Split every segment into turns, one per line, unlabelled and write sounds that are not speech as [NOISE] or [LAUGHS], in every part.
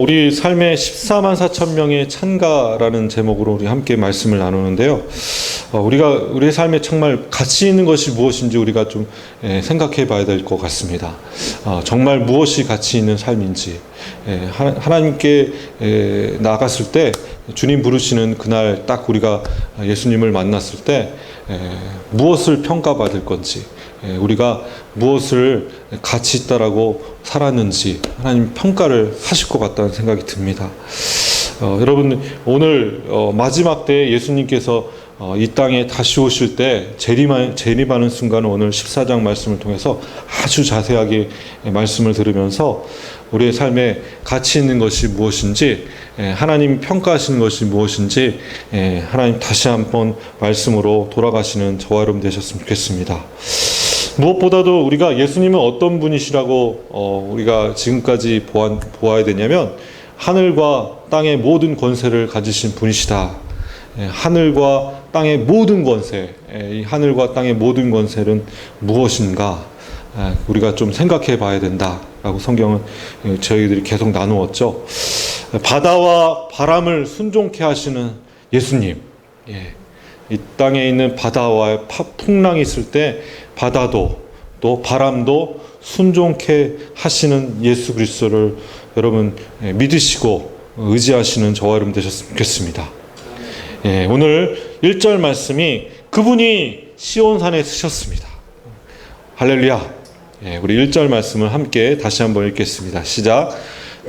우리 삶의 14만 4천 명의 찬가라는 제목으로 우리 함께 말씀을 나누는데요. 어, 우리가 우리의 삶에 정말 가치 있는 것이 무엇인지 우리가 좀 예, 생각해 봐야 될 것 같습니다. 어, 정말 무엇이 가치 있는 삶인지 예, 하- 하나님께 예, 나갔을 때 주님 부르시는 그날 딱 우리가 예수님을 만났을 때 예, 무엇을 평가받을 건지 예, 우리가 무엇을 가치 있다라고 살았는지 하나님 평가를 하실 것 같다는 생각이 듭니다. 어, 여러분 오늘 어, 마지막 때 예수님께서 어, 이 땅에 다시 오실 때 재림하, 재림하는 순간을 오늘 14장 말씀을 통해서 아주 자세하게 말씀을 들으면서 우리의 삶에 가치 있는 것이 무엇인지 예, 하나님 평가하시는 것이 무엇인지 예, 하나님 다시 한번 말씀으로 돌아가시는 저와 여러분 되셨으면 좋겠습니다. 무엇보다도 우리가 예수님은 어떤 분이시라고 어, 우리가 지금까지 보아, 보아야 되냐면 하늘과 땅의 모든 권세를 가지신 분이시다. 예, 하늘과 땅의 모든 권세, 예, 이 하늘과 땅의 모든 권세는 무엇인가? 예, 우리가 좀 생각해 봐야 된다라고 성경은 예, 저희들이 계속 나누었죠. 바다와 바람을 순종케 하시는 예수님. 예. 이 땅에 있는 바다와 파- 풍랑이 있을 때 바다도 또 바람도 순종케 하시는 예수 그리스도를 여러분 예, 믿으시고 의지하시는 저와 여러분 되셨으면 좋겠습니다. 예, 오늘 1절 말씀이 그분이 시온산에 쓰셨습니다. 할렐루야. 예, 우리 1절 말씀을 함께 다시 한번 읽겠습니다. 시작.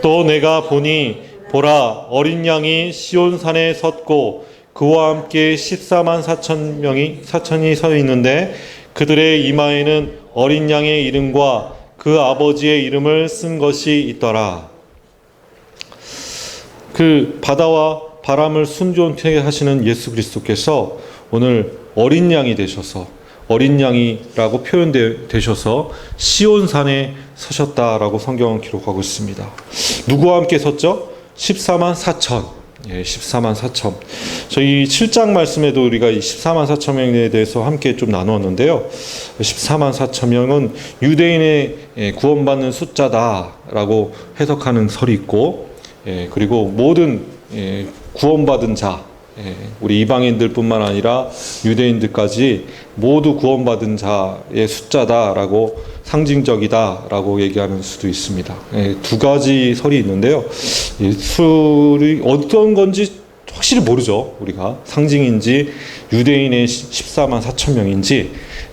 또 내가 보니 보라 어린 양이 시온산에 섰고 그와 함께 14만 4천 명이 4천이 서 있는데 그들의 이마에는 어린 양의 이름과 그 아버지의 이름을 쓴 것이 있더라. 그 바다와 바람을 순종케 하시는 예수 그리스도께서 오늘 어린 양이 되셔서 어린 양이라고 표현되셔서 시온산에 서셨다라고 성경은 기록하고 있습니다. 누구와 함께 섰죠? 14만 4천. 예, 14만 4천. 저희 7장 말씀에도 우리가 이 14만 4천 명에 대해서 함께 좀 나누었는데요. 14만 4천 명은 유대인의 예, 구원받는 숫자다라고 해석하는 설이 있고, 예, 그리고 모든 예, 구원받은 자, 예, 우리 이방인들뿐만 아니라 유대인들까지 모두 구원받은 자의 숫자다라고 상징적이다라고 얘기하는 수도 있습니다. 예, 두 가지 설이 있는데요. 이 술이 어떤 건지 확실히 모르죠. 우리가 상징인지 유대인의 14만 4천 명인지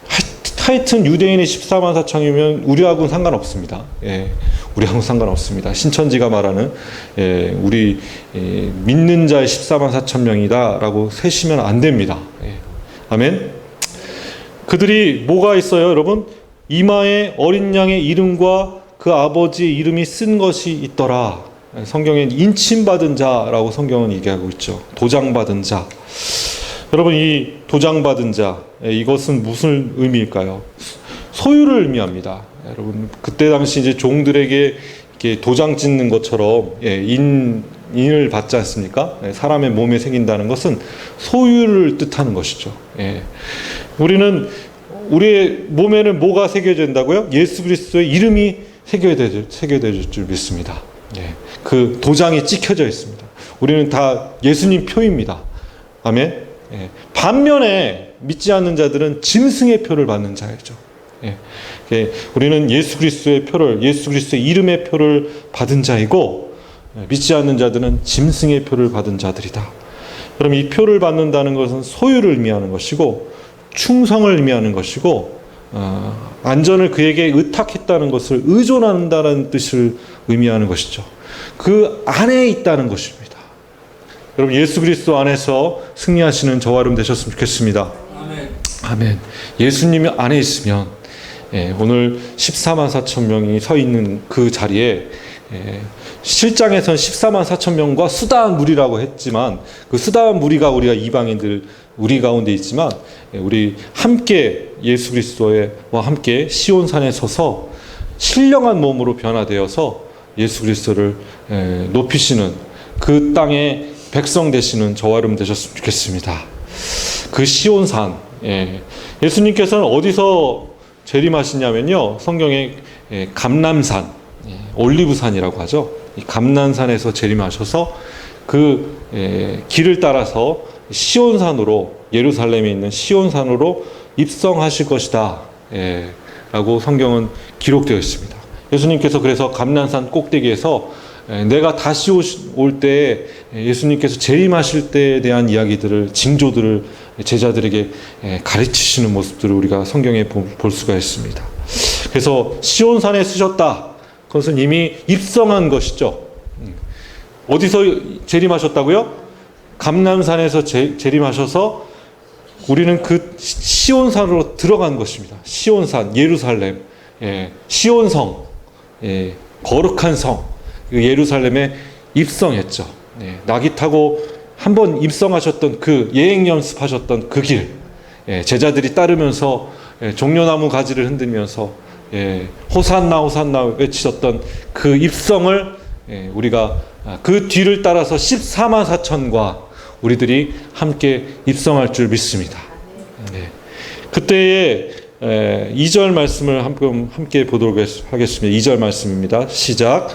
하- 하여튼 유대인의 14만 4천이면 우리하고는 상관없습니다. 예, 우리하고는 상관없습니다. 신천지가 말하는 예, 우리 예, 믿는 자의 14만 4천 명이다라고 세시면 안 됩니다. 예, 아멘. 그들이 뭐가 있어요, 여러분? 이마에 어린 양의 이름과 그 아버지의 이름이 쓴 것이 있더라. 성경엔 인침받은 자라고 성경은 얘기하고 있죠. 도장받은 자. 여러분 이 도장받은 자 예, 이것은 무슨 의미일까요? 소유를 의미합니다. 여러분 그때 당시 이제 종들에게 이렇게 도장 찍는 것처럼 예, 인 인을 받지 않습니까? 예, 사람의 몸에 새긴다는 것은 소유를 뜻하는 것이죠. 예. 우리는 우리의 몸에는 뭐가 새겨져 된다고요? 예수 그리스도의 이름이 새겨져 새겨질 줄 믿습니다. 예. 그 도장이 찍혀져 있습니다. 우리는 다 예수님 표입니다. 아멘. 예. 반면에 믿지 않는 자들은 짐승의 표를 받는 자이죠. 예. 예. 우리는 예수 그리스도의 표를 예수 그리스도의 이름의 표를 받은 자이고 예, 믿지 않는 자들은 짐승의 표를 받은 자들이다. 그럼 이 표를 받는다는 것은 소유를 의미하는 것이고 충성을 의미하는 것이고 어, 안전을 그에게 의탁했다는 것을 의존한다는 뜻을 의미하는 것이죠. 그 안에 있다는 것입니다. 여러분 예수 그리스도 안에서 승리하시는 저와 여러분 되셨으면 좋겠습니다. 아멘. 예수님이 안에 있으면 예, 오늘 14만 4천 명이 서 있는 그 자리에 예, 실장에선 14만 4천 명과 수다한 무리라고 했지만 그 수다한 무리가 우리가 이방인들 우리 가운데 있지만 예, 우리 함께 예수 그리스도와 함께 시온산에 서서 신령한 몸으로 변화되어서 예수 그리스도를 예, 높이시는 그 땅의 백성 되시는 저와 여러분 되셨으면 좋겠습니다. 그 시온산 예. 예수님께서는 어디서 재림하시냐면요 성경에 예, 감람산 예, 올리브산이라고 하죠 이 감난산에서 재림하셔서 그 에, 길을 따라서 시온산으로 예루살렘에 있는 시온산으로 입성하실 것이다. 예, 라고 성경은 기록되어 있습니다. 예수님께서 그래서 감난산 꼭대기에서 에, 내가 다시 올 때 예수님께서 재림하실 때에 대한 이야기들을 징조들을 제자들에게 에, 가르치시는 모습들을 우리가 성경에 보- 볼 수가 있습니다. 그래서 시온산에 쓰셨다. 그것은 이미 입성한 것이죠. 음. 어디서 재림하셨다고요? 감남산에서 재, 재림하셔서 우리는 그 시온산으로 들어간 것입니다. 시온산, 예루살렘, 예, 시온성, 예, 거룩한 성, 그 예루살렘에 입성했죠. 예, 낙이 타고 한 번 입성하셨던 그 예행 연습하셨던 그 길, 예, 제자들이 따르면서 예, 종려나무 가지를 흔들면서 예, 호산나 호산나 외치셨던 그 입성을 예, 우리가 아, 그 뒤를 따라서 14만 4천과 우리들이 함께 입성할 줄 믿습니다. 네. 그때의 2절 말씀을 함께, 보도록 하겠습니다. 2절 말씀입니다. 시작.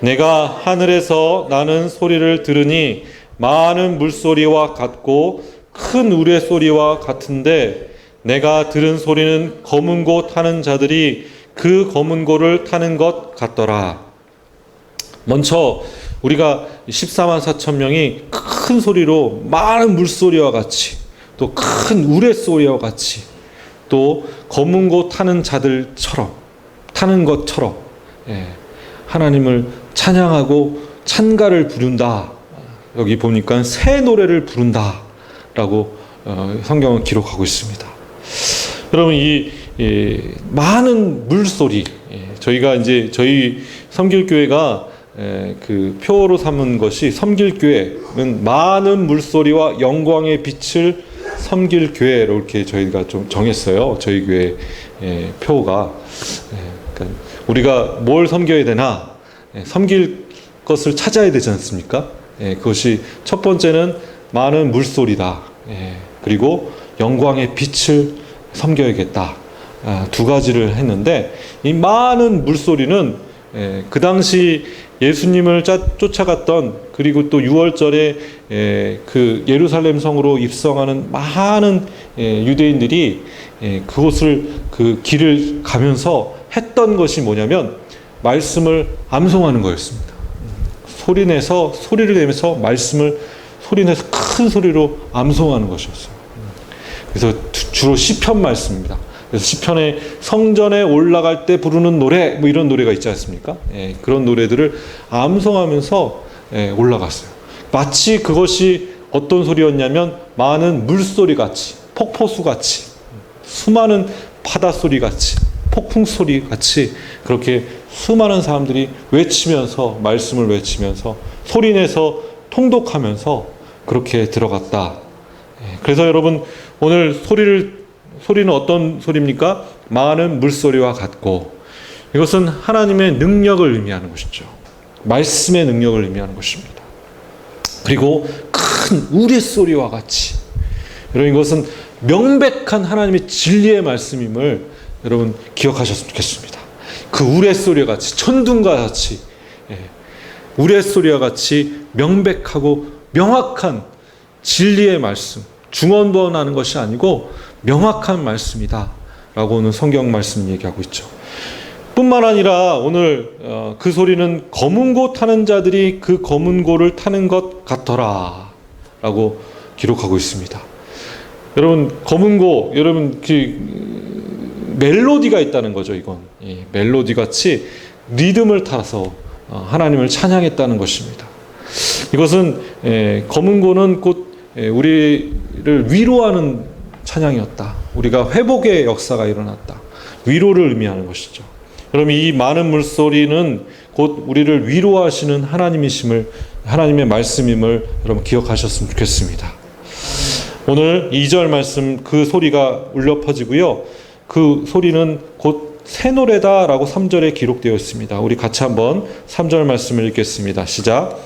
내가 하늘에서 나는 소리를 들으니 많은 물소리와 같고 큰 우레 소리와 같은데 내가 들은 소리는 검은 고 타는 자들이 그 검은 고를 타는 것 같더라. 먼저 우리가 14만 4천 명이 큰 소리로 많은 물소리와 같이 또 큰 우레 소리와 같이 또 검은 고 타는 자들처럼 타는 것처럼 예, 하나님을 찬양하고 찬가를 부른다. 여기 보니까 새 노래를 부른다라고 어, 성경은 기록하고 있습니다. 여러분 이, 이 많은 물소리 예, 저희가 이제 저희 섬길 교회가 에, 그 표어로 삼은 것이 섬길 교회는 많은 물소리와 영광의 빛을 섬길 교회로 이렇게 저희가 좀 정했어요. 저희 교회 에, 표가 에, 그러니까 우리가 뭘 섬겨야 되나 에, 섬길 것을 찾아야 되지 않습니까? 에, 그것이 첫 번째는 많은 물소리다. 에, 그리고 영광의 빛을 섬겨야겠다. 아, 두 가지를 했는데 이 많은 물소리는 에, 그 당시 예수님을 짜- 쫓아갔던 그리고 또 6월절에 에, 그 예루살렘 성으로 입성하는 많은 에, 유대인들이 에, 그곳을 그 길을 가면서 했던 것이 뭐냐면 말씀을 암송하는 거였습니다. 소리 내서 소리를 내면서 말씀을 소리 내서 큰 소리로 암송하는 것이었어요. 그래서 주- 주로 시편 말씀입니다. 그래서 시편에 성전에 올라갈 때 부르는 노래 뭐 이런 노래가 있지 않습니까? 예, 그런 노래들을 암송하면서 예, 올라갔어요. 마치 그것이 어떤 소리였냐면 많은 물소리 같이 폭포수 같이 수많은 바다 소리 같이 폭풍 소리 같이 그렇게 수많은 사람들이 외치면서 말씀을 외치면서 소리내서 통독하면서 그렇게 들어갔다. 예, 그래서 여러분 오늘 소리를 소리는 어떤 소리입니까? 많은 물소리와 같고 이것은 하나님의 능력을 의미하는 것이죠. 말씀의 능력을 의미하는 것입니다. 그리고 큰 우레소리와 같이 여러분 이것은 명백한 하나님의 진리의 말씀임을 여러분 기억하셨으면 좋겠습니다. 그 우레소리와 같이 천둥과 같이 예, 우레소리와 같이 명백하고 명확한 진리의 말씀 중언부언하는 것이 아니고 명확한 말씀이다 라고는 성경 말씀 얘기하고 있죠. 뿐만 아니라 오늘 어, 그 소리는 검은 고 타는 자들이 그 검은 고를 타는 것 같더라 라고 기록하고 있습니다. 여러분 검은 고 여러분 그 멜로디가 있다는 거죠 이건 예, 멜로디 같이 리듬을 타서 어, 하나님을 찬양했다는 것입니다. 이것은 예, 검은 고는 곧 예, 우리를 위로하는 찬양이었다. 우리가 회복의 역사가 일어났다. 위로를 의미하는 것이죠. 여러분 이 많은 물소리는 곧 우리를 위로하시는 하나님이심을 하나님의 말씀임을 여러분 기억하셨으면 좋겠습니다. 오늘 2절 말씀 그 소리가 울려 퍼지고요. 그 소리는 곧 새 노래다라고 3절에 기록되어 있습니다. 우리 같이 한번 3절 말씀을 읽겠습니다. 시작.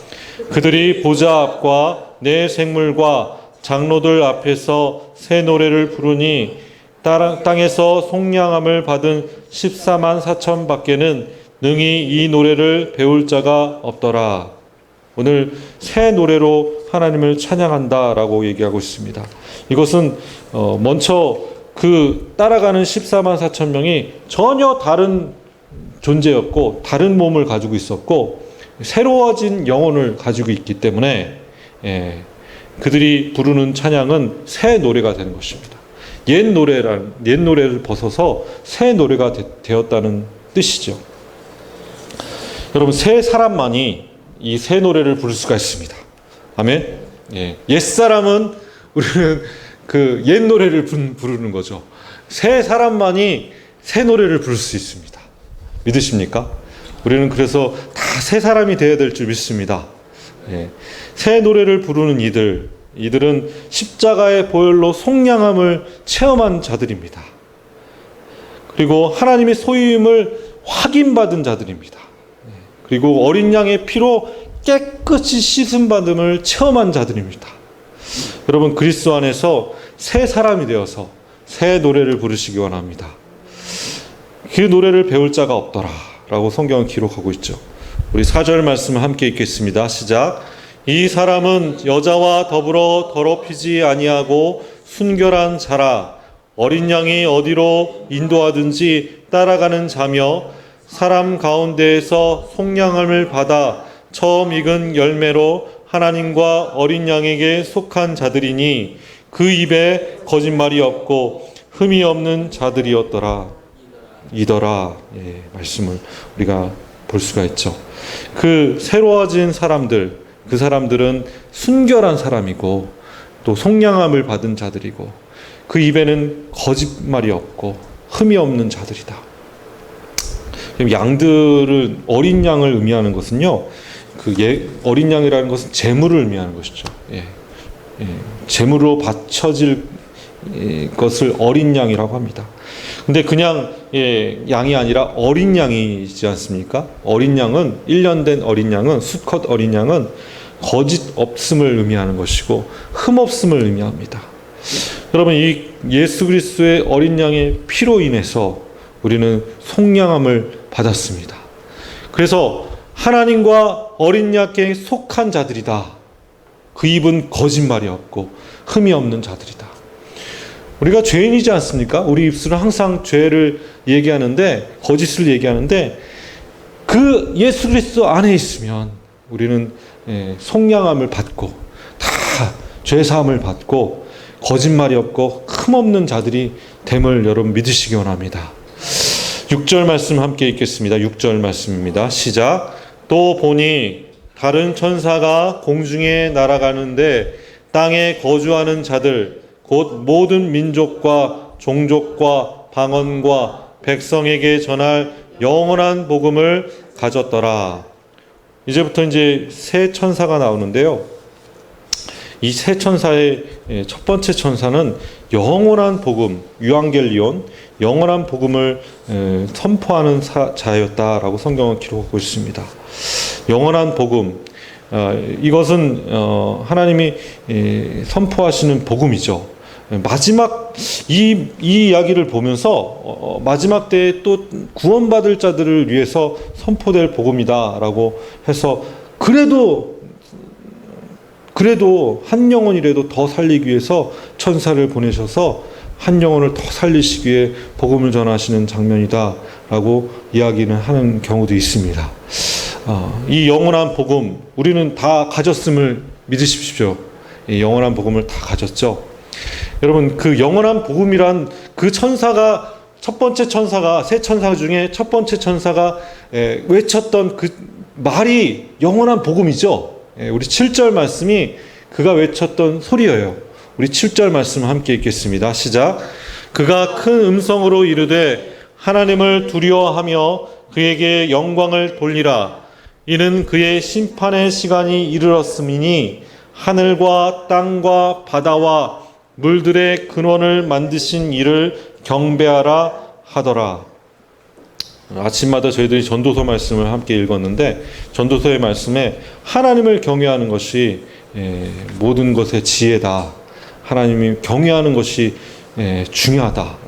그들이 보좌 앞과 내 생물과 장로들 앞에서 새 노래를 부르니 땅에서 속량함을 받은 14만 4천 밖에는 능히 이 노래를 배울 자가 없더라. 오늘 새 노래로 하나님을 찬양한다라고 얘기하고 있습니다. 이것은 어, 먼저 그 따라가는 14만 4천 명이 전혀 다른 존재였고 다른 몸을 가지고 있었고 새로워진 영혼을 가지고 있기 때문에 예, 그들이 부르는 찬양은 새 노래가 되는 것입니다. 옛 노래란 옛 노래를 벗어서 새 노래가 되, 되었다는 뜻이죠. 여러분 새 사람만이 이 새 노래를 부를 수가 있습니다. 아멘. 예. 옛 사람은 우리는 그 옛 노래를 부- 부르는 거죠. 새 사람만이 새 노래를 부를 수 있습니다. 믿으십니까? 우리는 그래서 다 새 사람이 되어야 될 줄 믿습니다. 예. 새 노래를 부르는 이들, 이들은 십자가의 보혈로 속량함을 체험한 자들입니다. 그리고 하나님의 소유임을 확인받은 자들입니다. 예. 그리고 어린 양의 피로 깨끗이 씻음 받음을 체험한 자들입니다. 여러분 그리스도 안에서 새 사람이 되어서 새 노래를 부르시기 원합니다. 그 노래를 배울 자가 없더라라고 성경은 기록하고 있죠. 우리 4절 말씀 함께 읽겠습니다. 시작. 이 사람은 여자와 더불어 더럽히지 아니하고 순결한 자라 어린 양이 어디로 인도하든지 따라가는 자며 사람 가운데에서 속량함을 받아 처음 익은 열매로 하나님과 어린 양에게 속한 자들이니 그 입에 거짓말이 없고 흠이 없는 자들이었더라. 이더라. 예, 말씀을 우리가 볼 수가 있죠. 그 새로워진 사람들, 그 사람들은 순결한 사람이고 또 속량함을 받은 자들이고 그 입에는 거짓말이 없고 흠이 없는 자들이다. 양들은 어린 양을 의미하는 것은요. 그 예, 어린 양이라는 것은 재물을 의미하는 것이죠. 예. 예, 재물로 바쳐질 예, 것을 어린 양이라고 합니다. 근데 그냥 예, 양이 아니라 어린 양이지 않습니까? 어린 양은 1년 된 어린 양은 수컷 어린 양은 거짓 없음을 의미하는 것이고 흠 없음을 의미합니다. 여러분 이 예수 그리스도의 어린 양의 피로 인해서 우리는 속량함을 받았습니다. 그래서 하나님과 어린 양께 속한 자들이다. 그 입은 거짓말이 없고 흠이 없는 자들이다. 우리가 죄인이지 않습니까? 우리 입술은 항상 죄를 얘기하는데 거짓을 얘기하는데 그 예수 그리스도 안에 있으면 우리는 예, 속량함을 받고 다 죄사함을 받고 거짓말이 없고 흠 없는 자들이 됨을 여러분 믿으시기 원합니다. 6절 말씀 함께 읽겠습니다. 6절 말씀입니다. 시작. 또 보니 다른 천사가 공중에 날아가는데 땅에 거주하는 자들 곧 모든 민족과 종족과 방언과 백성에게 전할 영원한 복음을 가졌더라. 이제부터 이제 새 천사가 나오는데요. 이새 천사의 예, 첫 번째 천사는 영원한 복음, 유앙겔리온, 영원한 복음을 에, 선포하는 사- 자였다라고 성경은 기록하고 있습니다. 영원한 복음, 어, 이것은 어, 하나님이 에, 선포하시는 복음이죠. 마지막 이, 이 이야기를 보면서 어, 마지막 때에 또 구원받을 자들을 위해서 선포될 복음이다라고 해서 그래도 그래도 한 영혼이라도 더 살리기 위해서 천사를 보내셔서 한 영혼을 더 살리시기 위해 복음을 전하시는 장면이다라고 이야기는 하는 경우도 있습니다. 어, 이 영원한 복음 우리는 다 가졌음을 믿으십시오. 이 영원한 복음을 다 가졌죠. 여러분 그 영원한 복음이란 그 천사가 첫 번째 천사가 세 천사 중에 첫 번째 천사가 에, 외쳤던 그 말이 영원한 복음이죠. 예, 우리 7절 말씀이 그가 외쳤던 소리예요. 우리 7절 말씀 함께 읽겠습니다. 시작. 그가 큰 음성으로 이르되 하나님을 두려워하며 그에게 영광을 돌리라. 이는 그의 심판의 시간이 이르렀음이니 하늘과 땅과 바다와 물들의 근원을 만드신 이를 경배하라 하더라. 아침마다 저희들이 전도서 말씀을 함께 읽었는데 전도서의 말씀에 하나님을 경외하는 것이 예, 모든 것의 지혜다. 하나님이 경외하는 것이 예, 중요하다.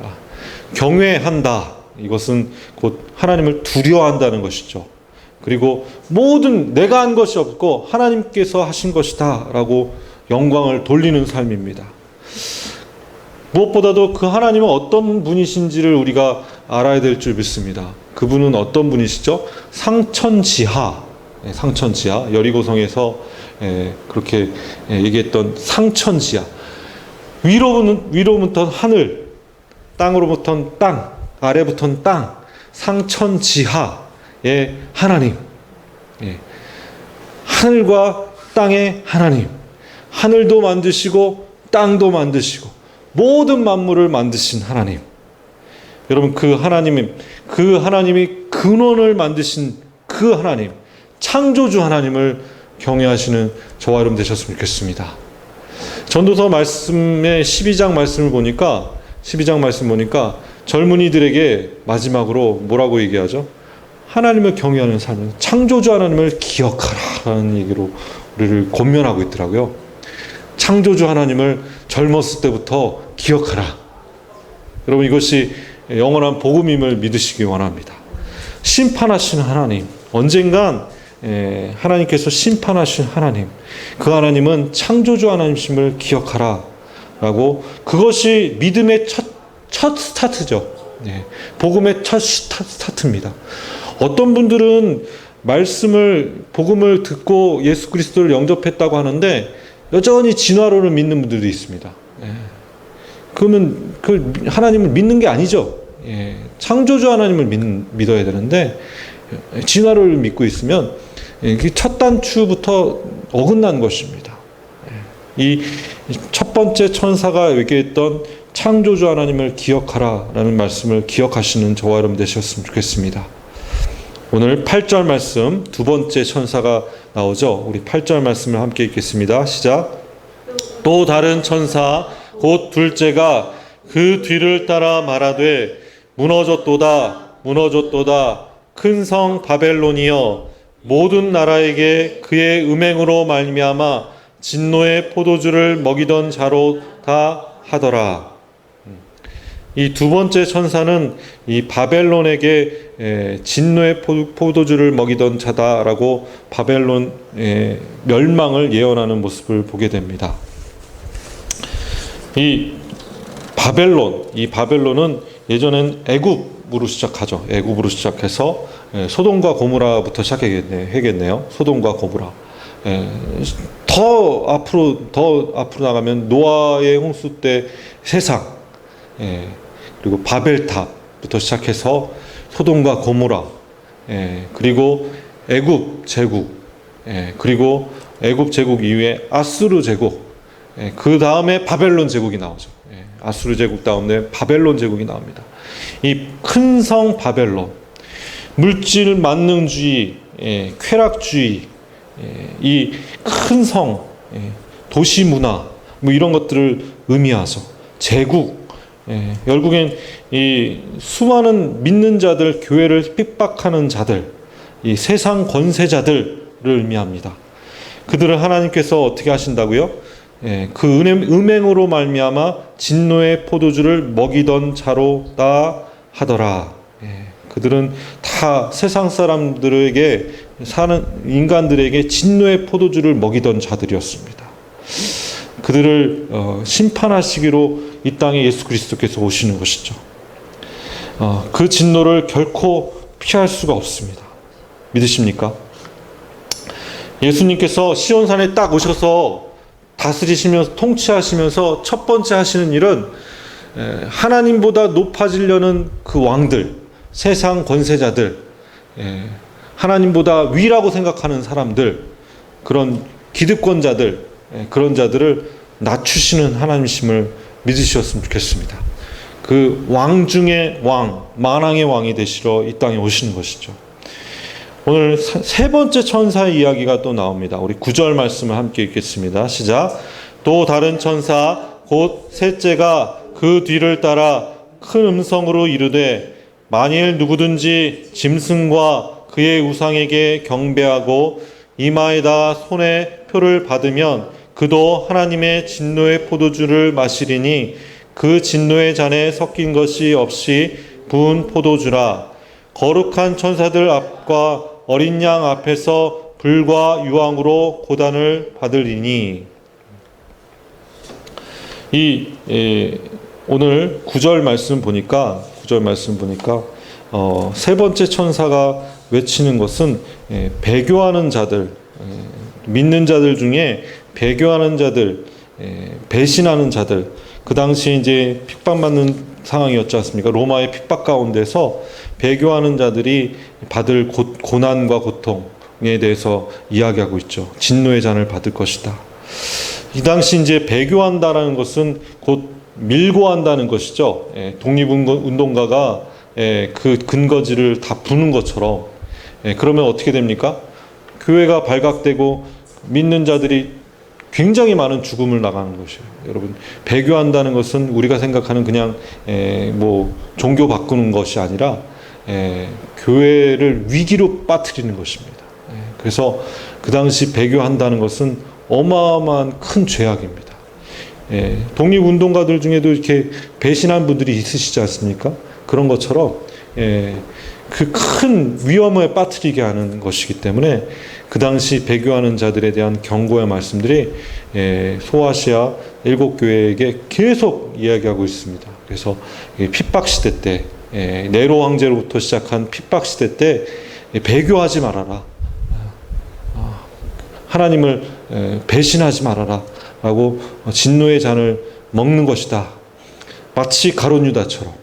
경외한다. 이것은 곧 하나님을 두려워한다는 것이죠. 그리고 모든 내가 한 것이 없고 하나님께서 하신 것이다라고 영광을 돌리는 삶입니다. 무엇보다도 그 하나님은 어떤 분이신지를 우리가 알아야 될 줄 믿습니다. 그분은 어떤 분이시죠? 상천지하, 예, 상천지하 여리고성에서 예, 그렇게 예, 얘기했던 상천지하 위로는 위로부터 하늘, 땅으로부터는 땅, 아래부터는 땅, 상천지하의 하나님, 예. 하늘과 땅의 하나님, 하늘도 만드시고 땅도 만드시고 모든 만물을 만드신 하나님. 여러분 그 하나님이 그 하나님이 근원을 만드신 그 하나님, 창조주 하나님을 경외하시는 저와 여러분 되셨으면 좋겠습니다. 전도서 말씀의 12장 말씀을 보니까 12장 말씀 보니까 젊은이들에게 마지막으로 뭐라고 얘기하죠? 하나님을 경외하는 삶은 창조주 하나님을 기억하라라는 얘기로 우리를 권면하고 있더라고요. 창조주 하나님을 젊었을 때부터 기억하라. 여러분 이것이 영원한 복음임을 믿으시기 원합니다. 심판하시는 하나님, 언젠간 에, 하나님께서 심판하신 하나님, 그 하나님은 창조주 하나님심을 기억하라. 라고 그것이 믿음의 첫, 첫 스타트죠. 예, 복음의 첫 스타, 스타트입니다. 어떤 분들은 말씀을, 복음을 듣고 예수 그리스도를 영접했다고 하는데 여전히 진화론을 믿는 분들도 있습니다. 예. 그러면 그 하나님을 믿는 게 아니죠. 예, 창조주 하나님을 믿, 믿어야 되는데 진화를 믿고 있으면 첫 단추부터 어긋난 것입니다. 이 첫 번째 천사가 얘기했던 창조주 하나님을 기억하라라는 말씀을 기억하시는 저와 여러분 되셨으면 좋겠습니다. 오늘 8절 말씀 두 번째 천사가 나오죠. 우리 8절 말씀을 함께 읽겠습니다. 시작. 또 다른 천사 곧 둘째가 그 뒤를 따라 말하되 무너졌도다 무너졌도다 큰 성 바벨론이여 모든 나라에게 그의 음행으로 말미암아 진노의 포도주를 먹이던 자로 다 하더라. 이 두 번째 천사는 이 바벨론에게 진노의 포도주를 먹이던 자다라고 바벨론 멸망을 예언하는 모습을 보게 됩니다. 이 바벨론, 이 바벨론은 예전엔 애굽으로 시작하죠. 애굽으로 시작해서 소돔과 고무라부터 시작하겠네요. 소돔과 고무라. 더 앞으로 더 앞으로 나가면 노아의 홍수 때 세상 예, 그리고 바벨탑부터 시작해서 소돔과 고모라 예, 그리고 애굽 제국 예, 그리고 애굽 제국 이후에 아수르 제국 예, 그 다음에 바벨론 제국이 나오죠. 예, 아수르 제국 다음에 바벨론 제국이 나옵니다. 이 큰 성 바벨론 물질 만능주의 예, 쾌락주의 예, 이큰 성, 예, 도시 문화, 뭐 이런 것들을 의미하죠. 제국, 예, 결국엔 이 수많은 믿는 자들, 교회를 핍박하는 자들, 이 세상 권세자들을 의미합니다. 그들을 하나님께서 어떻게 하신다고요? 그 음행으로 말미암아 진노의 포도주를 먹이던 자로다 하더라. 그들은 다 세상 사람들에게 사는 인간들에게 진노의 포도주를 먹이던 자들이었습니다. 그들을 어, 심판하시기로 이 땅에 예수 그리스도께서 오시는 것이죠. 어, 그 진노를 결코 피할 수가 없습니다. 믿으십니까? 예수님께서 시온산에 딱 오셔서 다스리시면서 통치하시면서 첫 번째 하시는 일은 하나님보다 높아지려는 그 왕들, 세상 권세자들, 예, 하나님보다 위라고 생각하는 사람들, 그런 기득권자들, 예, 그런 자들을 낮추시는 하나님심을 믿으셨으면 좋겠습니다. 그 왕 중의 왕, 만왕의 왕이 되시러 이 땅에 오시는 것이죠. 오늘 세 번째 천사의 이야기가 또 나옵니다. 우리 구절 말씀을 함께 읽겠습니다. 시작. 또 다른 천사 곧 셋째가 그 뒤를 따라 큰 음성으로 이르되 만일 누구든지 짐승과 그의 우상에게 경배하고 이마에다 손에 표를 받으면 그도 하나님의 진노의 포도주를 마시리니 그 진노의 잔에 섞인 것이 없이 부은 포도주라. 거룩한 천사들 앞과 어린 양 앞에서 불과 유황으로 고단을 받으리니. 이 예, 오늘 구절 말씀 보니까 구절 말씀 보니까 어, 세 번째 천사가 외치는 것은 예, 배교하는 자들 예, 믿는 자들 중에 배교하는 자들 예, 배신하는 자들 그 당시에 이제 핍박받는 상황이었지 않습니까? 로마의 핍박 가운데서 배교하는 자들이 받을 고, 고난과 고통에 대해서 이야기하고 있죠. 진노의 잔을 받을 것이다. 이 당시 이제 배교한다라는 것은 곧 밀고 한다는 것이죠. 예, 독립운동가가 예, 그 근거지를 다 부는 것처럼 예, 그러면 어떻게 됩니까? 교회가 발각되고 믿는 자들이 굉장히 많은 죽음을 나가는 것이에요. 여러분 배교한다는 것은 우리가 생각하는 그냥 에, 뭐 종교 바꾸는 것이 아니라 에, 교회를 위기로 빠뜨리는 것입니다. 에, 그래서 그 당시 배교한다는 것은 어마어마한 큰 죄악입니다. 예, 독립운동가들 중에도 이렇게 배신한 분들이 있으시지 않습니까? 그런 것처럼 예, 그 큰 위험에 빠뜨리게 하는 것이기 때문에 그 당시 배교하는 자들에 대한 경고의 말씀들이 예, 소아시아 일곱 교회에게 계속 이야기하고 있습니다. 그래서 이 핍박 시대 때 예, 네로 황제로부터 시작한 핍박 시대 때 예, 배교하지 말아라. 아, 하나님을 예, 배신하지 말아라. 라고 진노의 잔을 먹는 것이다. 마치 가론 유다처럼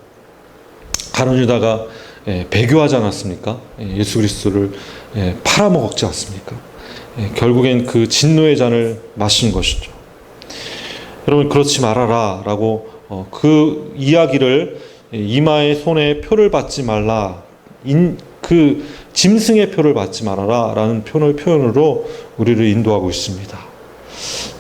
가론 유다가 예, 배교하지 않았습니까? 예, 예수 그리스도를 예, 팔아먹었지 않습니까? 예, 결국엔 그 진노의 잔을 마신 것이죠. 여러분 그렇지 말아라라고 어, 그 이야기를 예, 이마에 손에 표를 받지 말라. 인, 그 짐승의 표를 받지 말아라라는 표현을 표현으로 우리를 인도하고 있습니다.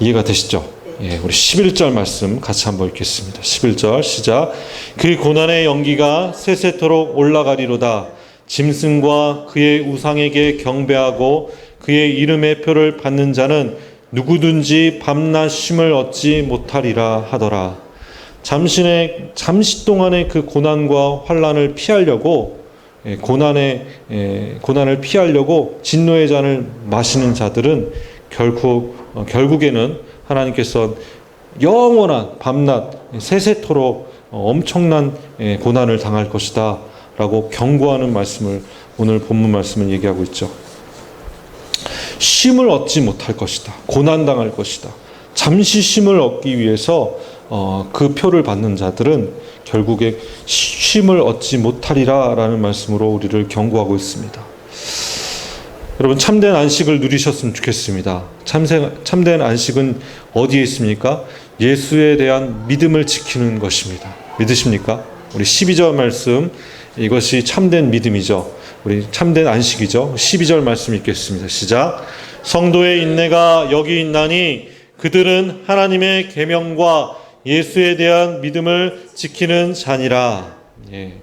이해가 되시죠? 예, 우리 11절 말씀 같이 한번 읽겠습니다. 11절 시작. 그 고난의 연기가 세세토록 올라가리로다. 짐승과 그의 우상에게 경배하고 그의 이름의 표를 받는 자는 누구든지 밤낮 쉼을 얻지 못하리라 하더라. 잠시의 잠시 동안의 그 고난과 환란을 피하려고 예, 고난의 예, 고난을 피하려고 진노의 잔을 마시는 자들은 결국 어, 결국에는 하나님께서 영원한 밤낮 세세토록 어, 엄청난 예, 고난을 당할 것이다 라고 경고하는 말씀을 오늘 본문 말씀을 얘기하고 있죠. 쉼을 얻지 못할 것이다. 고난 당할 것이다. 잠시 쉼을 얻기 위해서 어, 그 표를 받는 자들은 결국에 쉼을 얻지 못하리라 라는 말씀으로 우리를 경고하고 있습니다. 여러분 참된 안식을 누리셨으면 좋겠습니다. 참세, 참된 안식은 어디에 있습니까? 예수에 대한 믿음을 지키는 것입니다. 믿으십니까? 우리 12절 말씀 이것이 참된 믿음이죠. 우리 참된 안식이죠. 12절 말씀 읽겠습니다. 시작. 성도의 인내가 여기 있나니 그들은 하나님의 계명과 예수에 대한 믿음을 지키는 자니라. 예.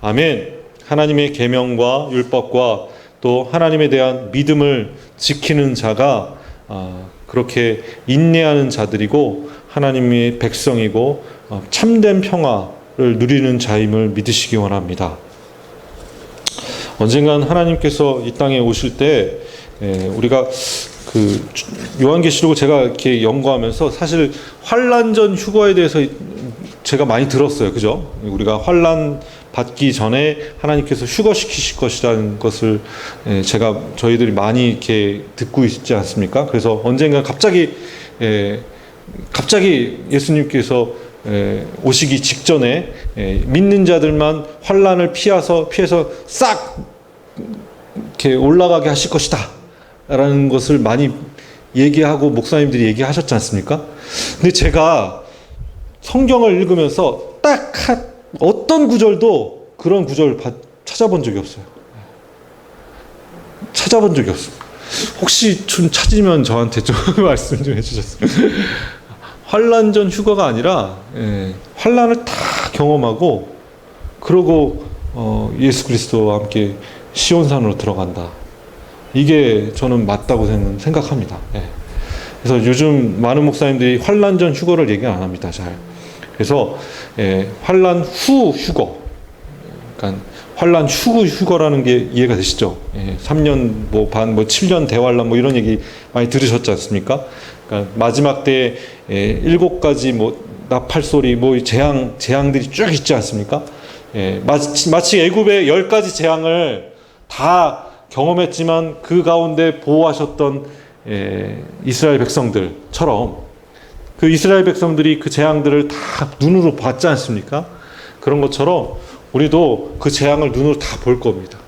아멘. 하나님의 계명과 율법과 또 하나님에 대한 믿음을 지키는 자가 아, 그렇게 인내하는 자들이고 하나님의 백성이고 어, 참된 평화를 누리는 자임을 믿으시기 원합니다. 언젠간 하나님께서 이 땅에 오실 때 예, 우리가 그 요한계시록을 제가 이렇게 연구하면서 사실 환란전 휴거에 대해서 제가 많이 들었어요. 그죠? 우리가 환란 받기 전에 하나님께서 휴거시키실 것이라는 것을 예, 제가 저희들이 많이 이렇게 듣고 있지 않습니까? 그래서 언젠가 갑자기 예, 갑자기 예수님께서 예, 오시기 직전에 믿는 자들만 환란을 피해서 피해서 싹 이렇게 올라가게 하실 것이다. 라는 것을 많이 얘기하고 목사님들이 얘기하셨지 않습니까? 근데 제가 성경을 읽으면서 딱 어떤 구절도 그런 구절을 찾아본 적이 없어요. 찾아본 적이 없어요. 혹시 좀 찾으면 저한테 좀 [LAUGHS] 말씀 좀 해주셨어요. 환란 전 휴가가 아니라 예, 환란을 다 경험하고 그러고 어, 예수 그리스도와 함께 시온산으로 들어간다. 이게 저는 맞다고 생각합니다. 예. 그래서 요즘 많은 목사님들이 환란 전 휴거를 얘기 안 합니다. 잘. 그래서 예, 환란 후 휴거, 그러니까 환란 휴거 휴거라는 게 이해가 되시죠? 예, 3년 뭐 반 뭐 7년 대환란 뭐 이런 얘기 많이 들으셨지 않습니까? 그러니까 마지막 때 예, 일곱 가지 뭐 나팔 소리 뭐 재앙 재앙들이 쭉 있지 않습니까? 예, 마치, 마치 애굽의 열 가지 재앙을 다 경험했지만 그 가운데 보호하셨던 예, 이스라엘 백성들처럼 그 이스라엘 백성들이 그 재앙들을 다 눈으로 봤지 않습니까? 그런 것처럼 우리도 그 재앙을 눈으로 다 볼 겁니다.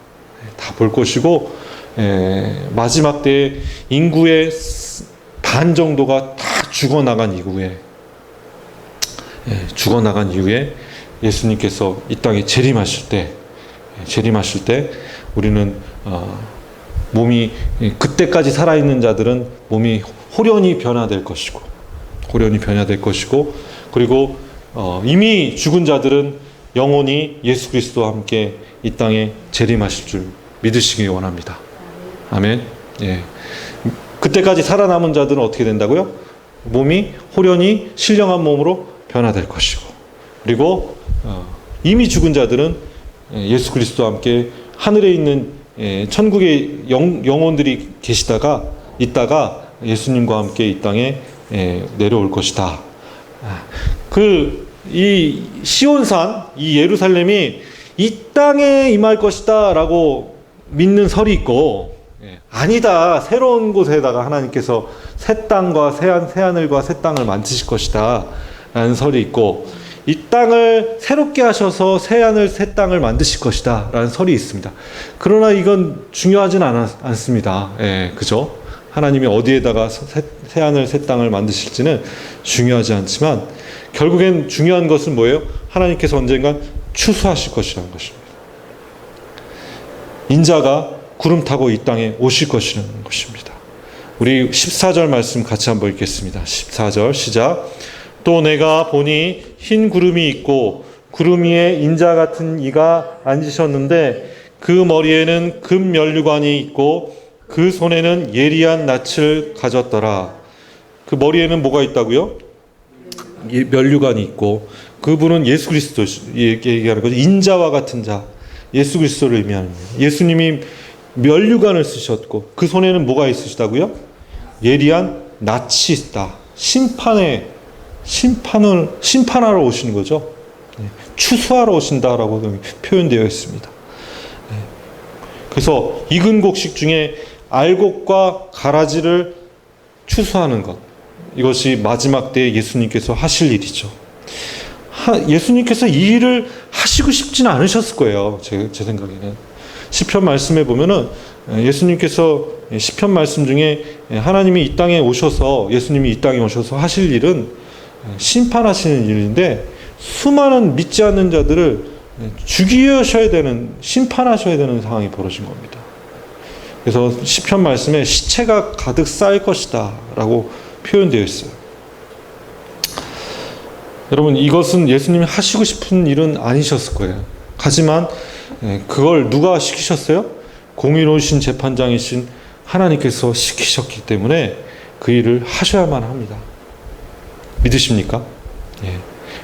다 볼 것이고 에, 마지막 때 인구의 반 정도가 다 죽어나간 이후에 에, 죽어나간 이후에 예수님께서 이 땅에 재림하실 때 에, 재림하실 때 우리는 어, 몸이 그때까지 살아있는 자들은 몸이 호련히 변화될 것이고 호련히 변화될 것이고 그리고 어, 이미 죽은 자들은 영원히 예수 그리스도와 함께 이 땅에 재림하실 줄 믿으시기 원합니다. 아멘. 예. 그때까지 살아남은 자들은 어떻게 된다고요? 몸이 호련히 신령한 몸으로 변화될 것이고 그리고 어, 이미 죽은 자들은 예수 그리스도와 함께 하늘에 있는 예, 천국의 영, 영혼들이 계시다가 있다가 예수님과 함께 이 땅에 예, 내려올 것이다. 그 이 시온산, 이 예루살렘이 이 땅에 임할 것이다라고 믿는 설이 있고 예, 아니다 새로운 곳에다가 하나님께서 새 땅과 새한 새 하늘과 새 땅을 만드실 것이다라는 설이 있고 이 땅을 새롭게 하셔서 새 하늘 새 땅을 만드실 것이다라는 설이 있습니다. 그러나 이건 중요하진 않, 않습니다. 예, 그죠? 하나님이 어디에다가 새, 새 하늘 새 땅을 만드실지는 중요하지 않지만 결국엔 중요한 것은 뭐예요? 하나님께서 언젠간 추수하실 것이라는 것입니다. 인자가 구름 타고 이 땅에 오실 것이라는 것입니다. 우리 14절 말씀 같이 한번 읽겠습니다. 14절 시작. 또 내가 보니 흰 구름이 있고 구름 위에 인자 같은 이가 앉으셨는데 그 머리에는 금 면류관이 있고 그 손에는 예리한 낯을 가졌더라. 그 머리에는 뭐가 있다고요? 면류관이 있고 그분은 예수 그리스도 얘기하는 거죠. 인자와 같은 자. 예수 그리스도를 의미하는 거예요. 예수님이 면류관을 쓰셨고 그 손에는 뭐가 있으시다고요? 예리한 낯이 있다. 심판에 심판을 심판하러 오시는 거죠. 네. 추수하러 오신다라고 표현되어 있습니다. 네. 그래서 익은 곡식 중에 알곡과 가라지를 추수하는 것. 이것이 마지막 때에 예수님께서 하실 일이죠. 하, 예수님께서 이 일을 하시고 싶지는 않으셨을 거예요. 제, 제 생각에는. 시편 말씀에 보면은 예수님께서 시편 말씀 중에 하나님이 이 땅에 오셔서 예수님이 이 땅에 오셔서 하실 일은 심판하시는 일인데 수많은 믿지 않는 자들을 죽이셔야 되는 심판하셔야 되는 상황이 벌어진 겁니다. 그래서 시편 말씀에 시체가 가득 쌓일 것이다라고 표현되어 있어요. 여러분 이것은 예수님이 하시고 싶은 일은 아니셨을 거예요. 하지만 예, 그걸 누가 시키셨어요? 공의로우신 재판장이신 하나님께서 시키셨기 때문에 그 일을 하셔야만 합니다. 믿으십니까? 예.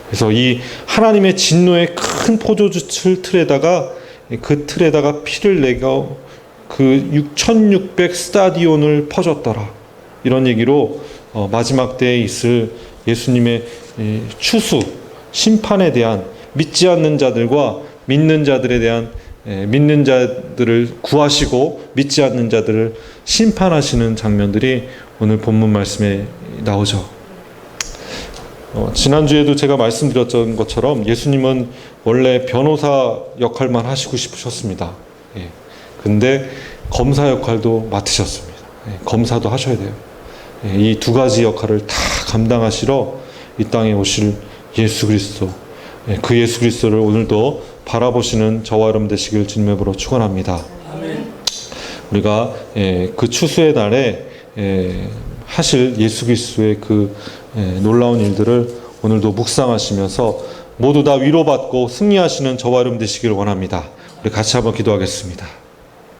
그래서 이 하나님의 진노의 큰 포도주 틀에다가 그 틀에다가 피를 내가 그 6,600 스타디온을 퍼줬더라. 이런 얘기로 어, 마지막 때에 있을 예수님의 추수, 심판에 대한 믿지 않는 자들과 믿는 자들에 대한 믿는 자들을 구하시고 믿지 않는 자들을 심판하시는 장면들이 오늘 본문 말씀에 나오죠. 어, 지난주에도 제가 말씀드렸던 것처럼 예수님은 원래 변호사 역할만 하시고 싶으셨습니다. 예. 근데 검사 역할도 맡으셨습니다. 예. 검사도 하셔야 돼요. 예, 이두 가지 역할을 다 감당하시러 이 땅에 오실 예수 그리스도 예, 그 예수 그리스도를 오늘도 바라보시는 저와 여러분 되시길 주님의 으로 축원합니다. 우리가 예, 그 추수의 날에 하실 예수 그리스도의 그 놀라운 일들을 오늘도 묵상하시면서 모두 다 위로받고 승리하시는 저와 여러분 되시기를 원합니다. 우리 같이 한번 기도하겠습니다.